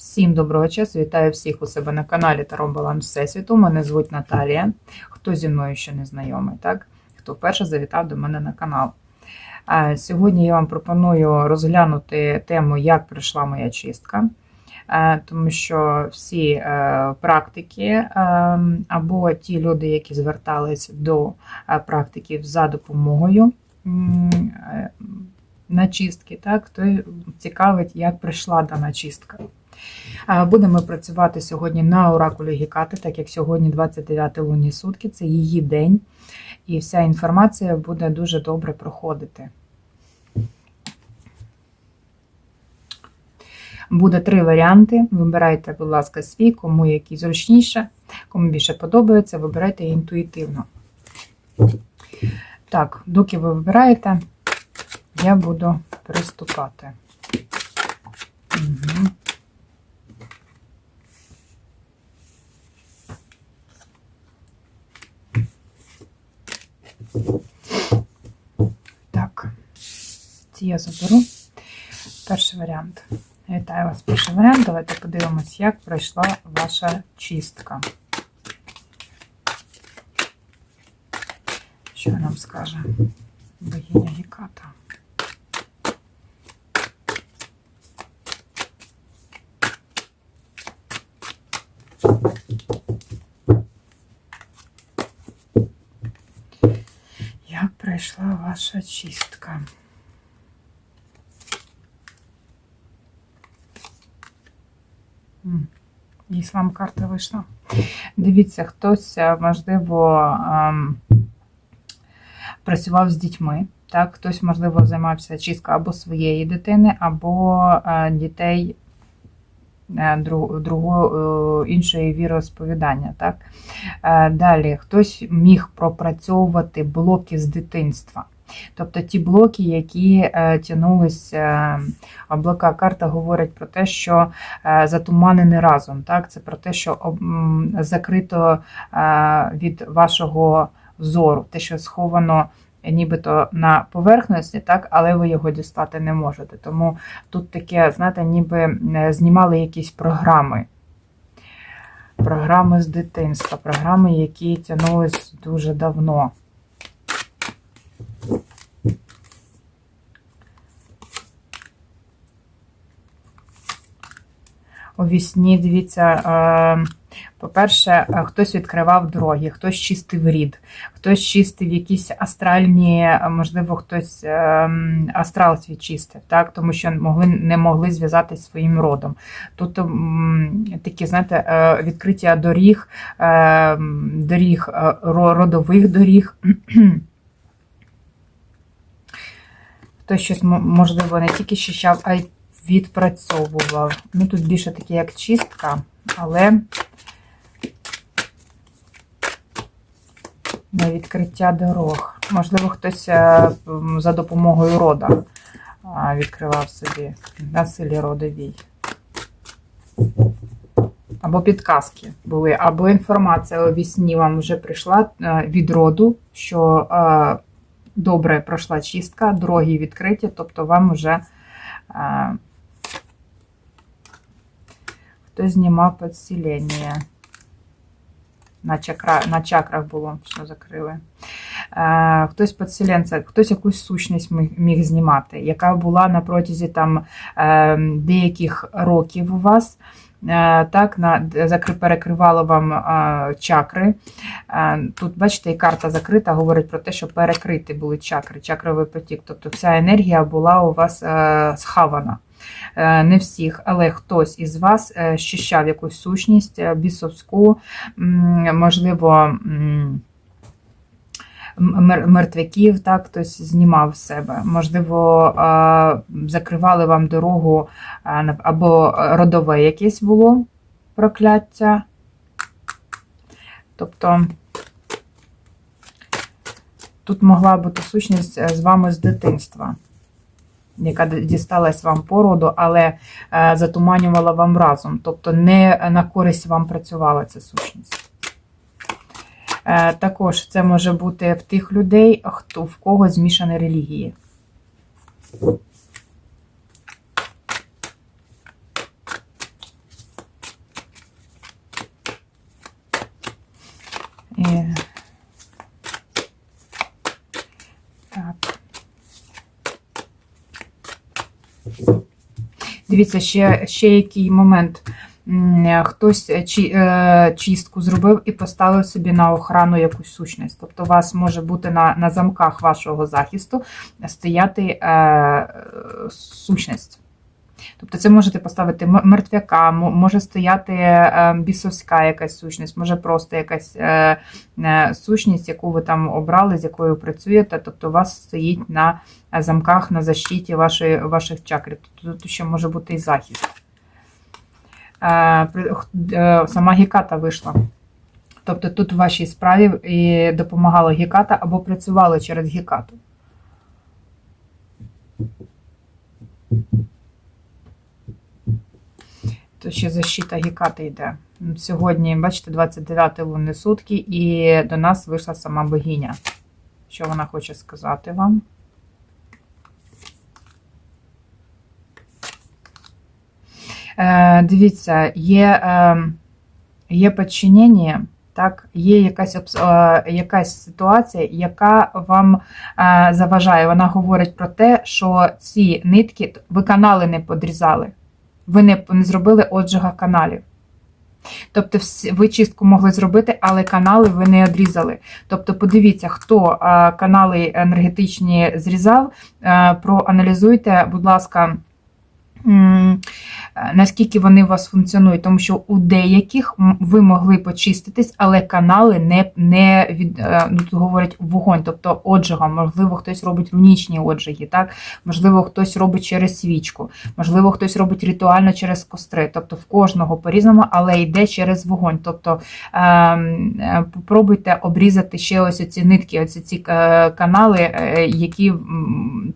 Всім доброго часу, вітаю всіх у себе на каналі Таро Баланс Всесвіту. Мене звуть Наталія. Хто зі мною ще не знайомий, так? Хто вперше завітав до мене на канал. Сьогодні я вам пропоную розглянути тему, як пройшла моя чистка. Тому що всі е, практики е, або ті люди, які звертались до е, практиків за допомогою на чистки, так, то цікавить, як прийшла дана чистка. Е, Будемо працювати сьогодні на оракулі Гекати, так як сьогодні 29 лунні сутки, це її день, і вся інформація буде дуже добре проходити. Буде три варіанти. Вибирайте, будь ласка, свій, кому який зручніше, кому більше подобається, вибирайте інтуїтивно. Так, доки ви вибираєте, я буду приступати. Угу. Так, ці я заберу. Перший варіант. Вітаю вас, перший варіант. Давайте подивимось, як пройшла ваша чистка. Що нам скаже богиня Геката? Як пройшла ваша чистка? М, Якась вам карта вийшла. Дивіться, хтось, е, можливо, ем, працював з дітьми. Так, хтось, можливо, займався чисткою або своєї дитини, або е, дітей е, дру- другого іншої віросповідання. Так? Далі хтось міг пропрацьовувати блоки з дитинства. Тобто ті блоки, які е, тягнулися, а блока карта говорить про те, що е, затуманений разом. Так? Це про те, що закрито е, від вашого зору, те, що сховано нібито на поверхності, так, але ви його дістати не можете. Тому тут таке, знаєте, ніби е, знімали якісь програми. Програми з дитинства, програми, які тягнулись дуже давно. У вісні, дивіться, е, по-перше, е, хтось відкривав дороги, хтось чистив рід, хтось чистив якісь астральні, е, можливо, хтось астрал свій чистив, так? тому що могли, не могли зв'язатися своїм родом. Тут такі, знаєте, відкриття доріг, доріг, родових доріг. Хтось щось, можливо, не тільки щищав, а й відпрацьовував. Ну, тут більше таке, як чистка, але на відкриття дорог. Можливо, хтось е, за допомогою рода відкривав собі на силі родовій. Або підказки були, або інформація у вісні вам вже прийшла е, від роду, що е, добре пройшла чистка, дороги відкриті, тобто вам вже е, хтось знімав підсилення. На, чакра, на чакрах було, що закрили. Е, хтось підселенця, хтось якусь сущність міг, знімати, яка була на протязі там, е, деяких років у вас. Е, так, на, перекривало вам е, чакри. Е, тут, бачите, і карта закрита говорить про те, що перекриті були чакри, чакровий потік. Тобто вся енергія була у вас е, схавана. Е, Не всіх, але хтось із вас е, щищав якусь сущність е, бісовську, можливо, мертвяків, так, хтось знімав себе. Можливо, закривали вам дорогу або родове якесь було прокляття. Тобто тут могла бути сущність з вами з дитинства яка дісталась вам породу, але е, затуманювала вам разом. Тобто не на користь вам працювала ця сущність. Е, Також це може бути в тих людей, хто в кого змішані релігії. Дивіться, ще, ще який момент. Хтось е, е, чистку зробив і поставив собі на охрану якусь сущність. Тобто, у вас може бути на, на замках вашого захисту стояти е, сущність. Тобто це можете поставити мертвяка, може стояти е, бісовська якась сущність, може просто якась е, е, сущність, яку ви там обрали, з якою працюєте. Тобто у вас стоїть на замках, на защиті вашої, ваших чакр. Тобто тут ще може бути і захист. Сама Геката вийшла. Тобто тут в вашій справі і допомагала Геката або працювали через Гекату. То ще защита Гекати йде. Сьогодні, бачите, 29 лунні сутки, і до нас вийшла сама богиня. Що вона хоче сказати вам? Е, дивіться, є, е, є підчинення, так, є якась, е, якась ситуація, яка вам е, заважає. Вона говорить про те, що ці нитки, ви канали не подрізали, ви не, зробили отжига каналів. Тобто ви чистку могли зробити, але канали ви не одрізали. Тобто, подивіться, хто канали енергетичні зрізав, проаналізуйте, будь ласка, наскільки вони у вас функціонують, тому що у деяких ви могли почиститись, але канали не, не від, е, ну, тут говорять вогонь, тобто отжигом. Можливо, хтось робить рунічні отжиги, так? можливо, хтось робить через свічку, можливо, хтось робить ритуально через костри. Тобто в кожного по-різному, але йде через вогонь. Тобто ем, е, попробуйте обрізати ще ось ці нитки, ось ці е, канали, е, які,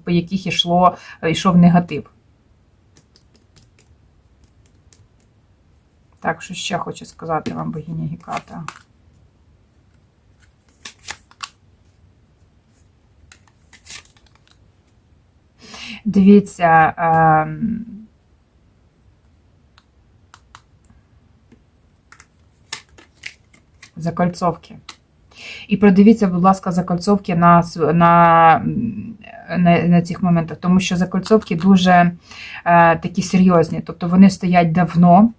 по яких йшло, йшов негатив. Так, що ще хочу сказати вам, богиня Геката. Дивіться, ем, закольцовки. І продивіться, будь ласка, закольцовки на, на, на, на цих моментах, тому що закольцовки дуже е, такі серйозні, тобто вони стоять давно.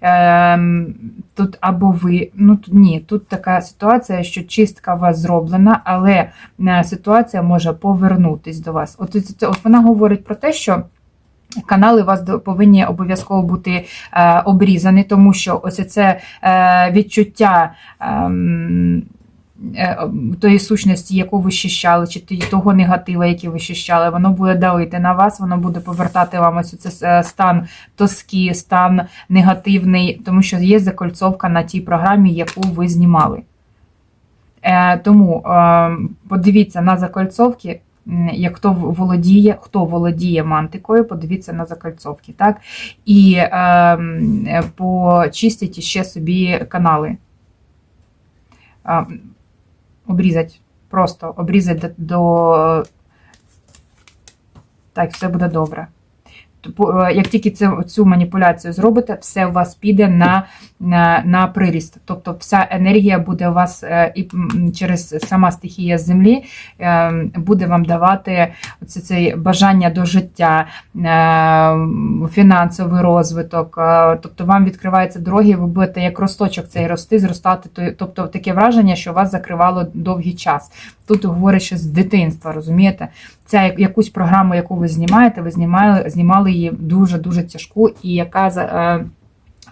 Ем, Тут або ви, ну ні, тут така ситуація, що чистка у вас зроблена, але е, ситуація може повернутись до вас. От, от, от вона говорить про те, що. Канали у вас повинні обов'язково бути е, обрізані, тому що ось це е, відчуття е, тої сущності, яку ви щищали, чи того негатива, який ви щищали, воно буде давити на вас, воно буде повертати вам ось це стан тоски, стан негативний, тому що є закольцовка на тій програмі, яку ви знімали. Е, Тому е, подивіться на закольцовки. Як хто володіє, хто володіє мантикою, подивіться на закольцовки, так? І е, почистіть ще собі канали. Обрізать. Просто обрізать до. Так, все буде добре. Е, Як тільки це, цю маніпуляцію зробите, все у вас піде на, на, на приріст. Тобто вся енергія буде у вас е, і через сама стихія землі е, буде вам давати оце, це бажання до життя, фінансовий розвиток. Тобто вам відкриваються дороги, ви будете як росточок цей рости, зростати. Тобто таке враження, що вас закривало довгий час. Тут говорять, що з дитинства, розумієте? Ця як- якусь програму, яку ви знімаєте, ви знімали, знімали її дуже-дуже тяжку, і яка е,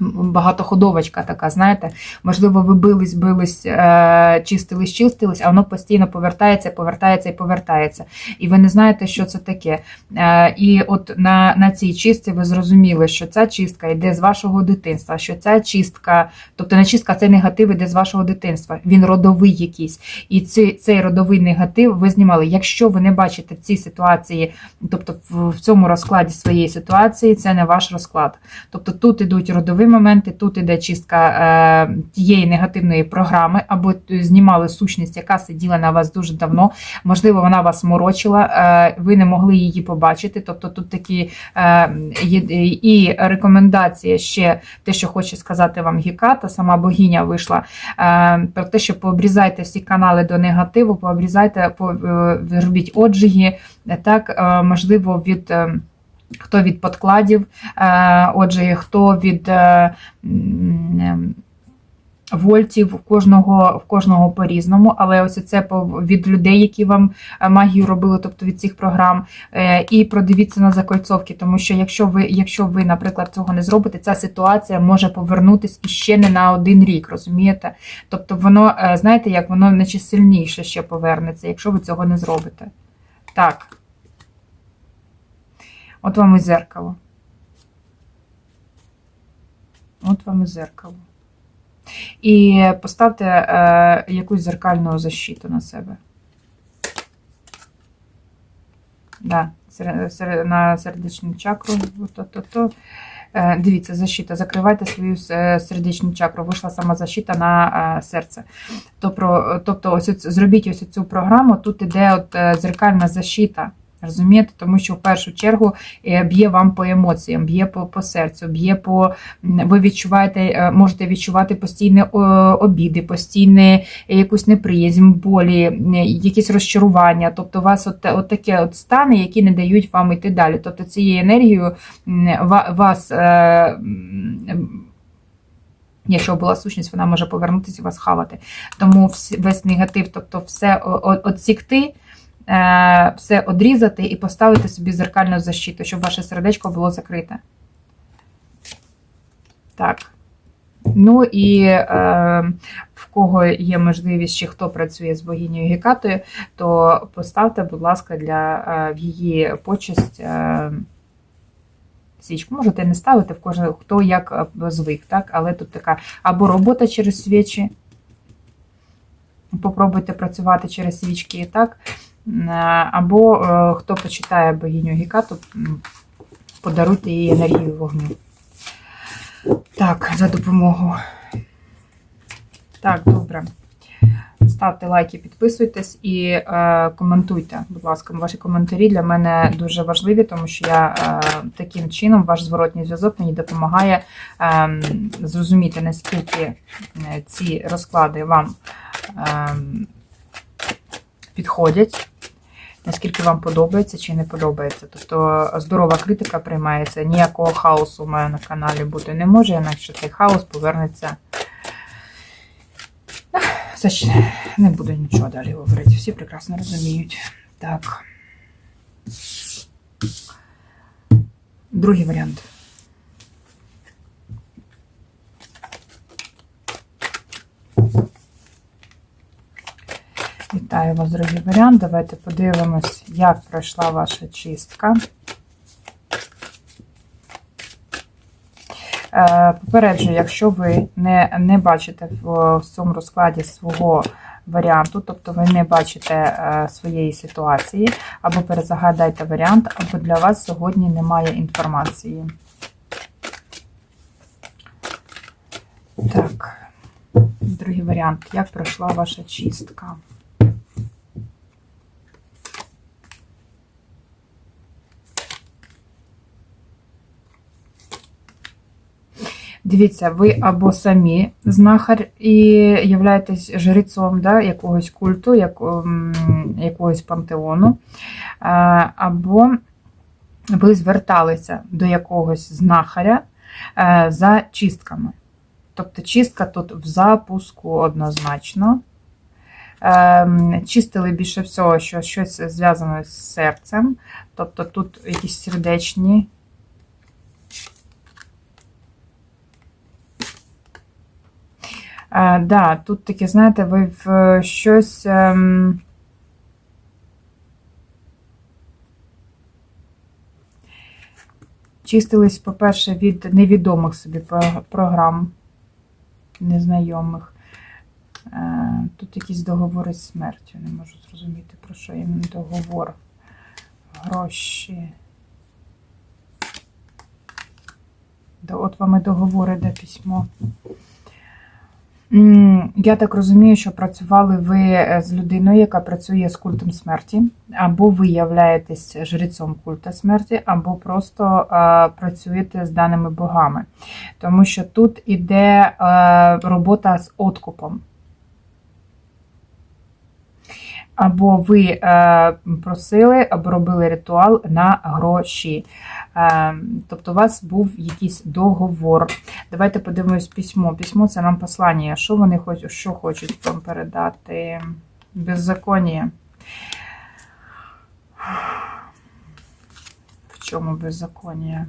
багатоходовочка така, знаєте, можливо, ви бились, бились, е, чистились, чистились, а воно постійно повертається, повертається і повертається. І ви не знаєте, що це таке. Е, І от на, на цій чистці ви зрозуміли, що ця чистка йде з вашого дитинства, що ця чистка, тобто не чистка, це негатив іде з вашого дитинства. Він родовий якийсь. І цей, цей родовий негатив ви знімали. Якщо ви не бачите в цій ситуації, тобто в цьому розкладі своєї ситуації, це не ваш розклад. Тобто тут ідуть родові моменти, тут іде чистка е, тієї негативної програми, або знімали сущність, яка сиділа на вас дуже давно. Можливо, вона вас морочила, е, ви не могли її побачити. Тобто тут такі е, і рекомендація ще те, що хоче сказати вам Геката, сама богиня вийшла про те, що пообрізайте всі канали до негативу, пообрізайте, по, робіть отжиги, е, так, можливо, від. Е, Хто від подкладів, е, отже, хто від е, вольтів, в кожного, кожного по-різному, але ось це від людей, які вам е, магію робили, тобто від цих програм. Е, І продивіться на закольцовки, тому що якщо ви, якщо ви, наприклад, цього не зробите, ця ситуація може повернутись іще не на один рік, розумієте? Тобто воно, е, знаєте, як воно наче сильніше ще повернеться, якщо ви цього не зробите. Так. От вам і зеркало. От вам і зеркало. І поставте е, якусь зеркальну защиту на себе. Да, на сердечну чакру. То-то-то. Е, Дивіться, защита. Закривайте свою е, сердечну чакру. Вийшла сама защита на е, серце. Тобто, тобто ось зробіть ось цю програму. Тут іде от зеркальна защита. Розумієте, тому що в першу чергу е, б'є вам по емоціям, б'є по, по серцю, б'є по ви відчуваєте, е, можете відчувати постійні обіди, постійне якусь неприязнь, болі, е, якісь розчарування. Тобто, у вас от, от такі от стани, які не дають вам йти далі. Тобто цією енергією вас. е, Якщо була сущність, вона може повернутися і вас хавати. Тому весь негатив, тобто все отсікти, е, все одрізати і поставити собі зеркальну защиту, щоб ваше сердечко було закрите. Так. Ну і е, в кого є можливість, чи хто працює з богинею Гекатою, то поставте, будь ласка, для е, в її почесть е, свічку. Можете не ставити в кожен, хто як е, звик, так? але тут така або робота через свічі. Попробуйте працювати через свічки, так? Е, Або е, хто почитає богиню Гекату, м, подаруйте їй енергію вогню. Так, за допомогою. Так, добре. Ставте лайки, підписуйтесь і е, коментуйте, будь ласка, ваші коментарі для мене дуже важливі, тому що я е, таким чином ваш зворотній зв'язок мені допомагає е, зрозуміти, наскільки е, ці розклади вам е, підходять, наскільки вам подобається чи не подобається. Тобто здорова критика приймається, ніякого хаосу у мене на каналі бути не може, інакше цей хаос повернеться. Все ж не буду нічого далі говорити. Всі прекрасно розуміють. Так. Другий варіант. Вітаю вас, другий варіант. Давайте подивимось, як пройшла ваша чистка. Е, Попереджую, якщо ви не, не бачите в, в цьому розкладі свого варіанту, тобто ви не бачите е, своєї ситуації, або перезагадайте варіант, або для вас сьогодні немає інформації. Так, другий варіант. Як пройшла ваша чистка? Дивіться, ви або самі знахар і являєтесь жрецом да, якогось культу, як, якогось пантеону, або ви зверталися до якогось знахаря е, за чистками. Тобто чистка тут в запуску однозначно. Ем, Чистили більше всього, що щось зв'язане з серцем, тобто тут якісь сердечні Так, да, тут таке, знаєте, ви в щось. Ем... Чистились, по-перше, від невідомих собі програм, незнайомих. Е, Тут якісь договори з смертю. Не можу зрозуміти, про що їм договор. Гроші. От вам і договори, де письмо. Я так розумію, що працювали ви е, з людиною, яка працює з культом смерті, або ви являєтесь жрецом культа смерті, або просто е, працюєте з даними богами. Тому що тут іде е, робота з откупом. Або ви е, просили, або робили ритуал на гроші. Е, тобто у вас був якийсь договор. Давайте подивимось письмо. Письмо це нам послання. Що вони хочуть, що хочуть вам передати? Беззаконня. В чому беззаконня?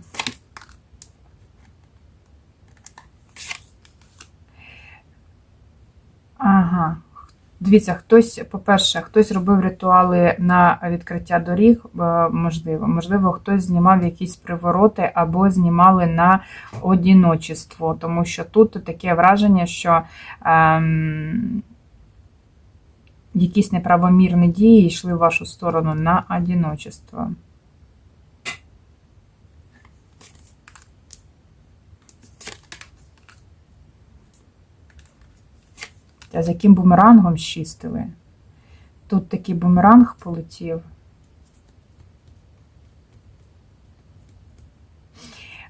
Ага. Дивіться, хтось, по-перше, хтось робив ритуали на відкриття доріг, е, можливо. Можливо, хтось знімав якісь привороти або знімали на одіночество, тому що тут таке враження, що ем, якісь неправомірні дії йшли в вашу сторону на одіночество. А з яким бумерангом щистили? Тут такий бумеранг полетів.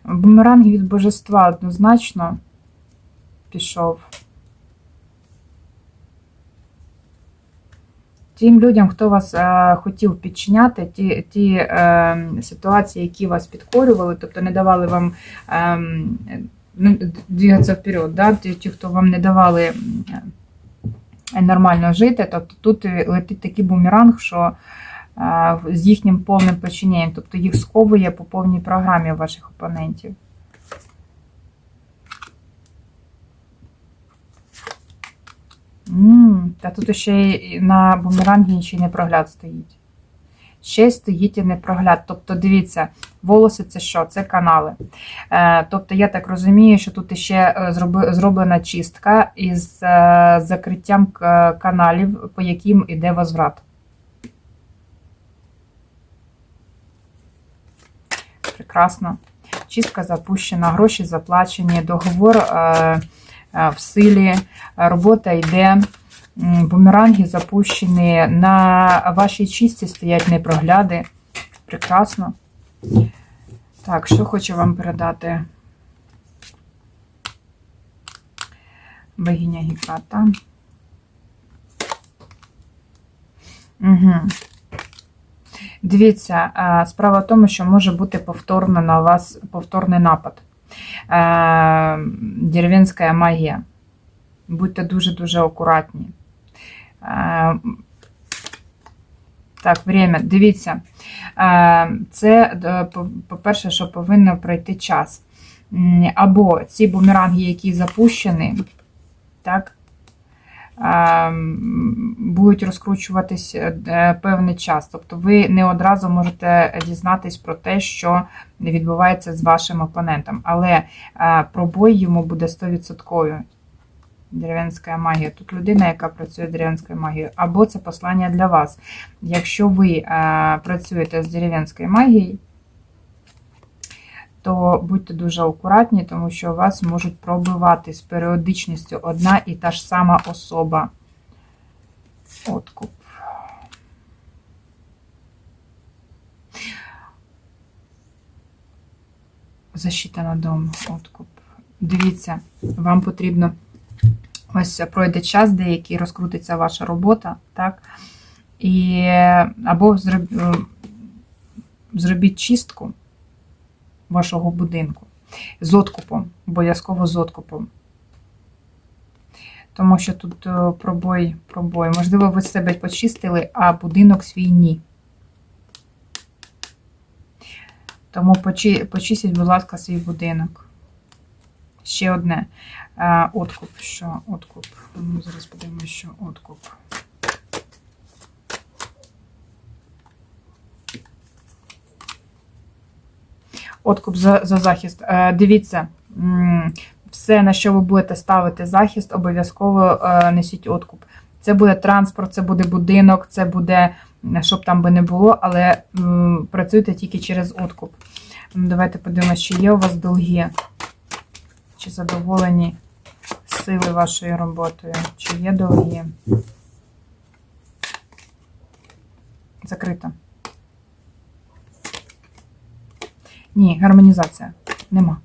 Бумеранг від божества однозначно пішов. Тим людям, хто вас е, хотів підчиняти, ті ті е, ситуації, які вас підкорювали, тобто не давали вам е, ну, двигатися вперед, да? ті, ті, хто вам не давали нормально жити. Тобто тут летить такий бумеранг, що е, з їхнім повним починенням, тобто їх сковує по повній програмі ваших опонентів. М, Та тут ще й на бумерангі ще й непрогляд стоїть. Ще й стоїть і непрогляд. Тобто, дивіться, волоси це що? Це канали. Е, Тобто, я так розумію, що тут ще е, зроблена чистка із е, закриттям каналів, по яким іде возврат. Прекрасно. Чистка запущена, гроші заплачені, договор в силі, робота йде. Бумеранги запущені. На вашій чисті стоять непрогляди. Прекрасно. Так, що хочу вам передати? Богиня Геката. Угу. Дивіться, е, справа в тому, що може бути повторно на вас повторний напад. Е, Дерев'янська магія. Будьте дуже-дуже акуратні. Так, время. Дивіться. Це, е, по- по-перше, що повинно пройти час. Або ці бумеранги, які запущені, так, будуть розкручуватись е, певний час. Тобто ви не одразу можете дізнатись про те, що відбувається з вашим опонентом. Але пробой йому буде 100%. Дерев'янська магія. Тут людина, яка працює дерев'янською магією, або це послання для вас. Якщо ви е, працюєте з дерев'янською магією, то будьте дуже акуратні, тому що у вас можуть пробивати з періодичністю одна і та ж сама особа. Откуп. Защита на дом. Откуп. Дивіться, вам потрібно ось пройде час деякий, розкрутиться ваша робота, так? І або зроб- е, зробіть чистку вашого будинку з откупом, обов'язково з откупом. Тому що тут е, пробой, пробой. Можливо, ви себе почистили, а будинок свій ні. Тому почи- почистіть, будь ласка, свій будинок. Ще одне. Е, Откуп. Що? Откуп. Ну, Зараз подивимося, що откуп. Откуп за, за захист. Е, Дивіться, все, на що ви будете ставити захист, обов'язково е, несіть откуп. Це буде транспорт, це буде будинок, це буде, щоб там би не було, але працюйте тільки через откуп. Давайте подивимося, чи є у вас долги, чи задоволені сили вашою роботою, чи є долги. Закрито. Ні, гармонізація. Нема.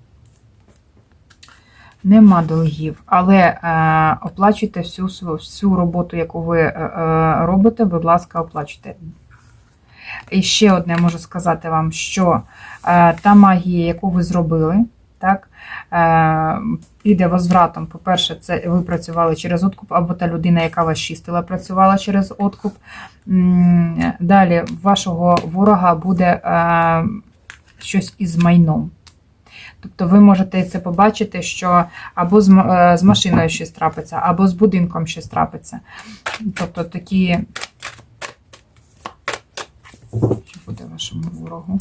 Нема долгів, але е, оплачуйте всю, всю роботу, яку ви е, е, робите, будь ласка, оплачуйте. І ще одне можу сказати вам, що е, та магія, яку ви зробили, так, піде возвратом. По-перше, це ви працювали через откуп, або та людина, яка вас чистила, працювала через откуп. Далі, вашого ворога буде е, щось із майном. Тобто ви можете це побачити, що або е, з машиною щось трапиться, або з будинком щось трапиться. Тобто такі. Що буде вашому ворогу?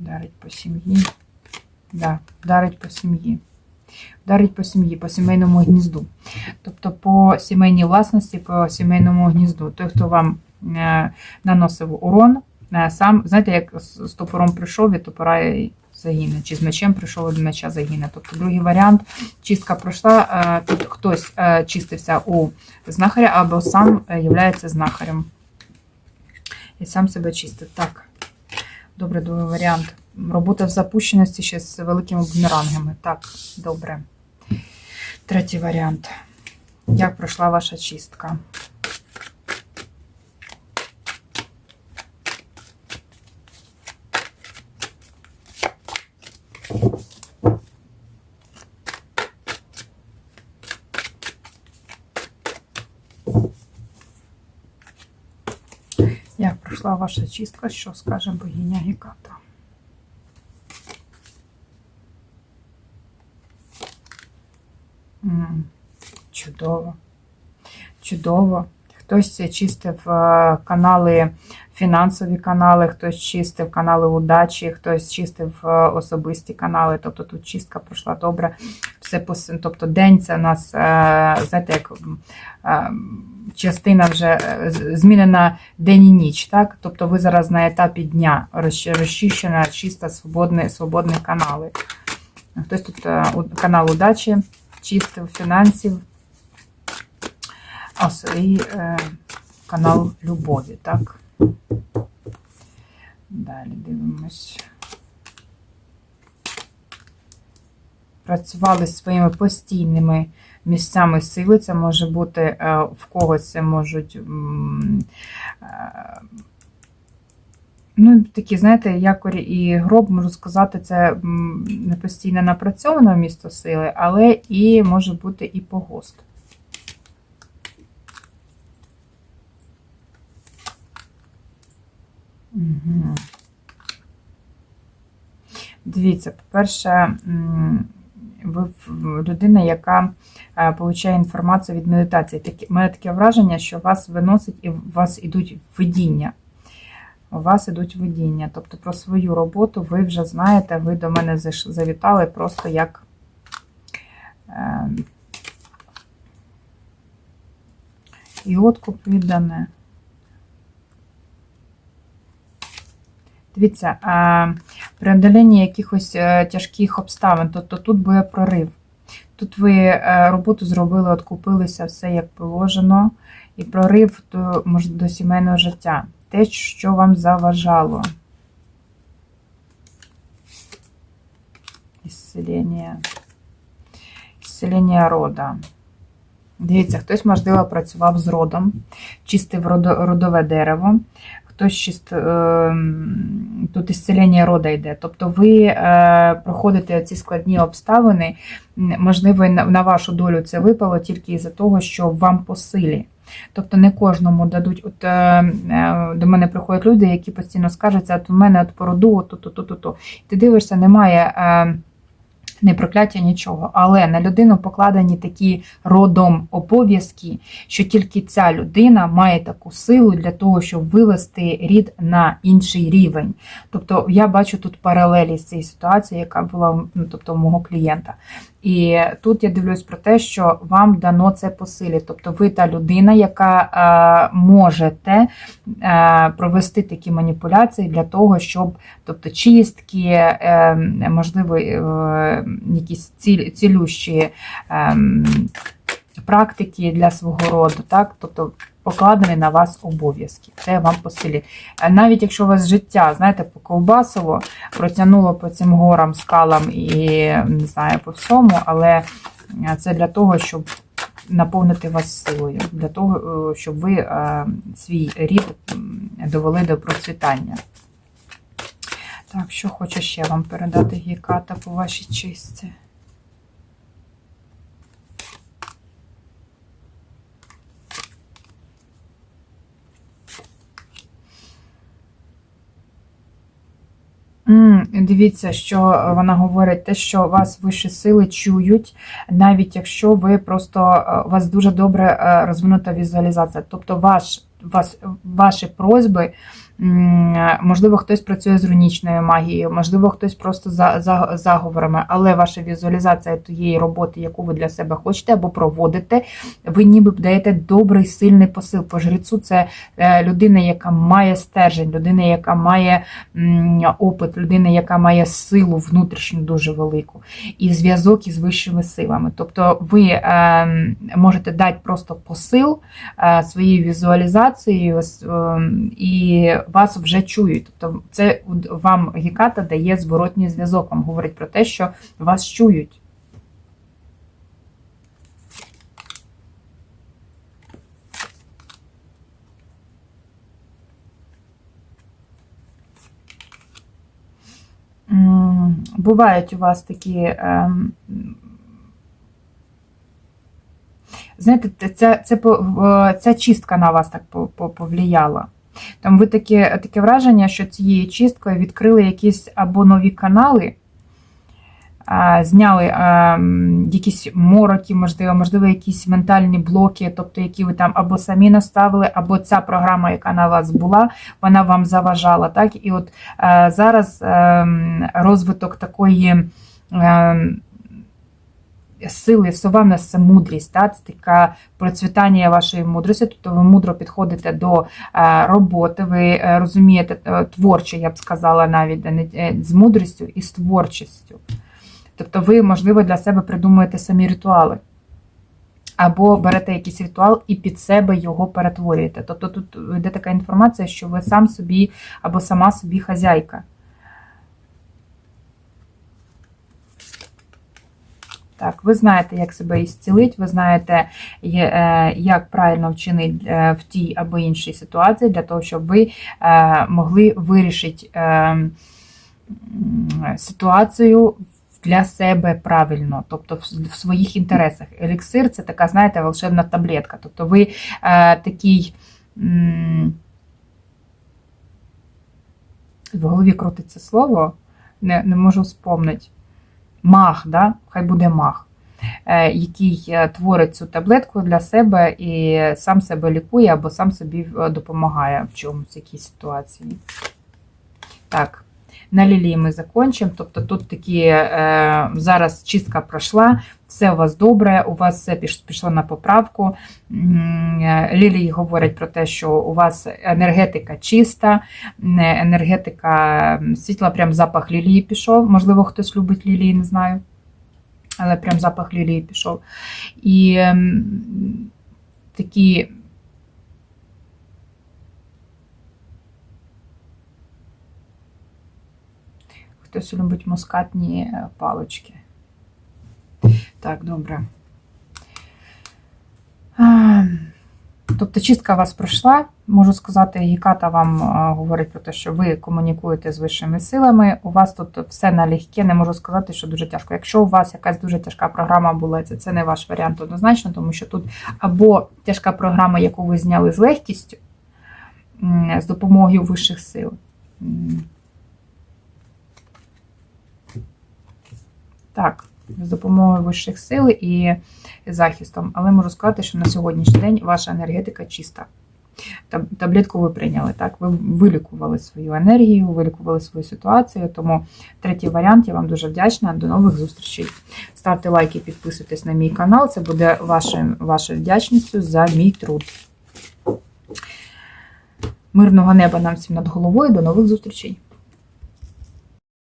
Вдарить по сім'ї. Да, вдарить по сім'ї. Вдарить по сім'ї, по сімейному гнізду. Тобто по сімейній власності, по сімейному гнізду. Той, хто вам е, наносив урон, е, сам, знаєте, як з топором прийшов, від топора загине, чи з мечем прийшов, від меча загине. Тобто другий варіант, чистка пройшла, е, тут хтось чистився у знахаря, або сам являється знахарем. І сам себе чистив. Так, добре, другий варіант. Робота в запущеності ще з великими бумерангами. Так, добре. Третій варіант. Як пройшла ваша чистка? Як пройшла ваша чистка, що скаже богиня Геката? Чудово. Чудово. Хтось чистив е, канали, фінансові канали, хтось чистив канали удачі, хтось чистив е, особисті канали. Тобто тут чистка пройшла добре. Все тобто день це у нас, е, знаєте, як е, частина вже е, змінена день і ніч. Так? Тобто ви зараз на етапі дня розчищена, чисто свободні, свободні канали. Хтось тут канал удачі чистив фінансів, свій е, канал любові, так? Далі дивимось. Працювали своїми постійними місцями сили. Це може бути е, в когось це можуть. е, Ну, такі, знаєте, якорь і гроб, можу сказати, це не постійно напрацьоване місто сили, але і може бути і погост. Угу. Дивіться, по-перше, ви людина, яка е, получає інформацію від медитації. Такі, мене таке враження, що вас виносить і у вас ідуть видіння. У вас ідуть видіння. Тобто про свою роботу ви вже знаєте, ви до мене завітали просто як. Е, і откуп віддане. Дивіться, при преодолінні якихось е, тяжких обставин, тобто тут буде прорив. Тут ви е, роботу зробили, откупилися, все як положено, і прорив до, до сімейного життя. Те, що вам заважало. Ісцелення. Ісцелення рода. Дивіться, хтось, можливо, працював з родом, чистив родо- родове дерево, хтось е, тут ісцелення рода йде. Тобто ви е, проходите ці складні обставини, можливо, на, вашу долю це випало тільки із-за того, що вам по силі. Тобто не кожному дадуть. От е, до мене приходять люди, які постійно скажуться, от у мене от по роду, от то, то, то, то. Ти дивишся, немає. Не прокляття нічого, але на людину покладені такі родом обов'язки, що тільки ця людина має таку силу для того, щоб вивести рід на інший рівень. Тобто я бачу тут паралелі з цією ситуацією, яка була ну, тобто, у мого клієнта. І тут я дивлюсь про те, що вам дано це по силі. Тобто ви та людина, яка е, можете е, провести такі маніпуляції для того, щоб тобто чистки, е, можливо, е, якісь ціль, цілющі е, практики для свого роду, так? Тобто покладені на вас обов'язки. Це вам по силі. Е, Навіть якщо у вас життя, знаєте, поковбасило, протягнуло по цим горам, скалам і не знаю, по всьому, але е, це для того, щоб наповнити вас силою, для того, е, щоб ви свій рід довели до процвітання. Так, що хоче ще вам передати Гіката по вашій чистці? М, Дивіться, що вона говорить, те, що вас вищі сили чують, навіть якщо ви просто е, у вас дуже добре е, розвинута візуалізація. Тобто ваш, вас, ваші просьби, можливо, хтось працює з рунічною магією, можливо, хтось просто за, за заговорами, але ваша візуалізація тієї роботи, яку ви для себе хочете або проводите, ви ніби даєте добрий сильний посил. По жрецу це е, людина, яка має стержень, людина, яка має опит, людина, яка має силу внутрішню дуже велику, і зв'язок із вищими силами. Тобто ви е, можете дати просто посил е, своєю візуалізацією, і вас вже чують. Тобто, це вам Геката дає зворотній зв'язок, вам говорить про те, що вас чують. Бувають у вас такі. ем, Знаєте, те- ця, в- ця чистка на вас так по- по- повлияла. Там ви таке, таке враження, що цією чисткою відкрили якісь або нові канали, а, зняли а, якісь мороки, можливо, можливо, якісь ментальні блоки, тобто які ви там або самі наставили, або ця програма, яка на вас була, вона вам заважала. Так? І от е, зараз ем, розвиток такої. ем, Сили, сова в нас це мудрість, та? це таке процвітання вашої мудрості, тобто ви мудро підходите до е, роботи, ви е, розумієте е, творче, я б сказала, навіть з мудрістю і з творчістю. Тобто ви, можливо, для себе придумуєте самі ритуали. Або берете якийсь ритуал і під себе його перетворюєте. Тобто тут йде така інформація, що ви сам собі або сама собі хазяйка. Так, ви знаєте, як себе ісцілити, ви знаєте, е, як правильно вчинити е, в тій або іншій ситуації, для того, щоб ви е, могли вирішити ситуацію для себе правильно, тобто в своїх інтересах. Еліксир це така, знаєте, волшебна таблетка. Тобто ви такий. В голові крутиться слово, не, не можу вспомнити маг, да? хай буде маг, е, який е, творить цю таблетку для себе і сам себе лікує або сам собі е, допомагає в чомусь, якій ситуації. Так, на лілії ми закінчимо. Тобто тут такі е, зараз чистка пройшла, все у вас добре, у вас все пішло на поправку. Е, Лілії говорять про те, що у вас енергетика чиста, енергетика світла, прям запах лілії пішов. Можливо, хтось любить лілії, не знаю. Але прям запах лілії пішов. І такі. Хтось любить мускатні е, палочки. Так, добре. Тобто чистка у вас пройшла. Можу сказати, Гіката вам е, говорить про те, що ви комунікуєте з вищими силами. У вас тут все налегке, не можу сказати, що дуже тяжко. Якщо у вас якась дуже тяжка програма була, це, це не ваш варіант однозначно, тому що тут або тяжка програма, яку ви зняли з легкістю, з допомогою вищих сил. Так, з допомогою вищих сил і захистом. Але можу сказати, що на сьогоднішній день ваша енергетика чиста. Таблетку ви прийняли, так? Ви вилікували свою енергію, вилікували свою ситуацію. Тому третій варіант, я вам дуже вдячна. До нових зустрічей. Ставте лайки, підписуйтесь на мій канал. Це буде вашим, вашою вдячністю за мій труд. Мирного неба нам всім над головою. До нових зустрічей!